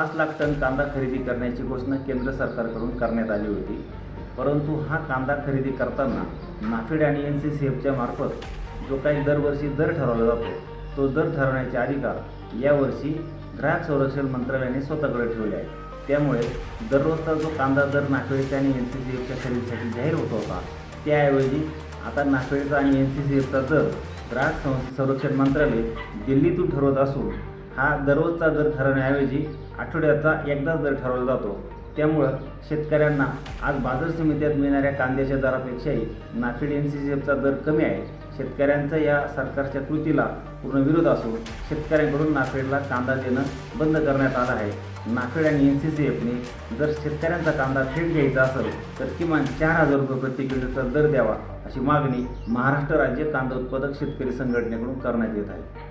पाच लाख टन कांदा खरेदी करण्याची घोषणा केंद्र सरकारकडून करण्यात आली होती. परंतु हा कांदा खरेदी करताना नाफेड आणि एन सी सी एफच्या मार्फत जो काही दरवर्षी दर ठरवला जातो तो दर ठरवण्याचे अधिकार यावर्षी ग्राहक संरक्षण मंत्रालयाने स्वतःकडे ठेवले आहे त्यामुळे दररोजचा जो कांदा दर नाफेडच्या आणि एन सी सी एफच्या खरेदीसाठी जाहीर होत होता त्याऐवजी आता नाफेडचा आणि एन सी सी एफचा दर ग्राहक संरक्षण मंत्रालय दिल्लीतून ठरवत असून हा दररोजचा दर ठरवण्याऐवजी आठवड्याचा एकदाच दर ठरवला जातो. त्यामुळं शेतकऱ्यांना आज बाजार समित्यात मिळणाऱ्या कांद्याच्या दरापेक्षाही नाफेड एन सी सी एफचा दर कमी आहे. शेतकऱ्यांचा या सरकारच्या कृतीला पूर्ण विरोध असून शेतकऱ्यांकडून नाफेडला कांदा देणं बंद करण्यात आलं आहे. नाफेड आणि एन सी सी एफने जर शेतकऱ्यांचा कांदा थेट घ्यायचा असेल तर किमान चार हजार रुपये प्रति क्विंटलचा दर द्यावा अशी मागणी महाराष्ट्र राज्य कांदा उत्पादक शेतकरी संघटनेकडून करण्यात येत आहे.